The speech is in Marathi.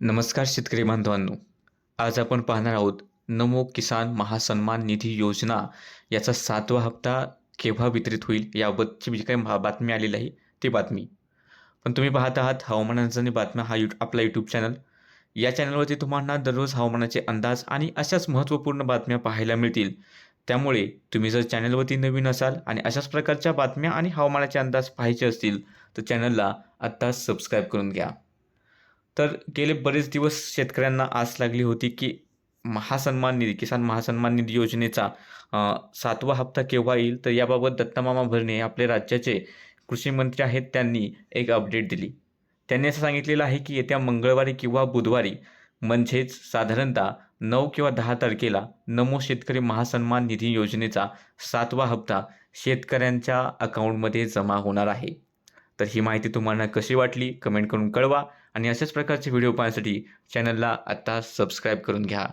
नमस्कार शेतकरी बांधवांनो. आज आपण पाहणार आहोत नमो किसान महासन्मान निधी योजना याचा सातवा हप्ता केव्हा वितरित होईल याबाबतची जी काही बातमी आलेली आहे ती बातमी. पण तुम्ही पाहत आहात हवामानाचा बातम्या हा यू आपला यूट्यूब चॅनल या चॅनलवरती तुम्हाला दररोज हवामानाचे अंदाज आणि अशाच महत्त्वपूर्ण बातम्या पाहायला मिळतील. त्यामुळे तुम्ही जर चॅनलवरती नवीन असाल आणि अशाच प्रकारच्या बातम्या आणि हवामानाचे अंदाज पाहायचे असतील तर चॅनलला आत्ताच सबस्क्राईब करून घ्या. तर गेले बरेच दिवस शेतकऱ्यांना आस लागली होती की महासन्मान निधी किसान महासन्मान निधी योजनेचा सातवा हप्ता केव्हा येईल? तर याबाबत दत्तामामा भरणे आपले राज्याचे कृषी मंत्री आहेत त्यांनी एक अपडेट दिली. त्यांनी असं सांगितलेलं आहे की येत्या मंगळवारी किंवा बुधवारी म्हणजेच साधारणतः नऊ किंवा दहा तारखेला नमो शेतकरी महासन्मान निधी योजनेचा सातवा हप्ता शेतकऱ्यांच्या अकाउंटमध्ये जमा होणार आहे. तर ही माहिती तुम्हाला कशी वाटली कमेंट करून कळवा आणि अशाच प्रकारचे व्हिडिओ पाहण्यासाठी चॅनलला आत्ता सबस्क्राईब करून घ्या.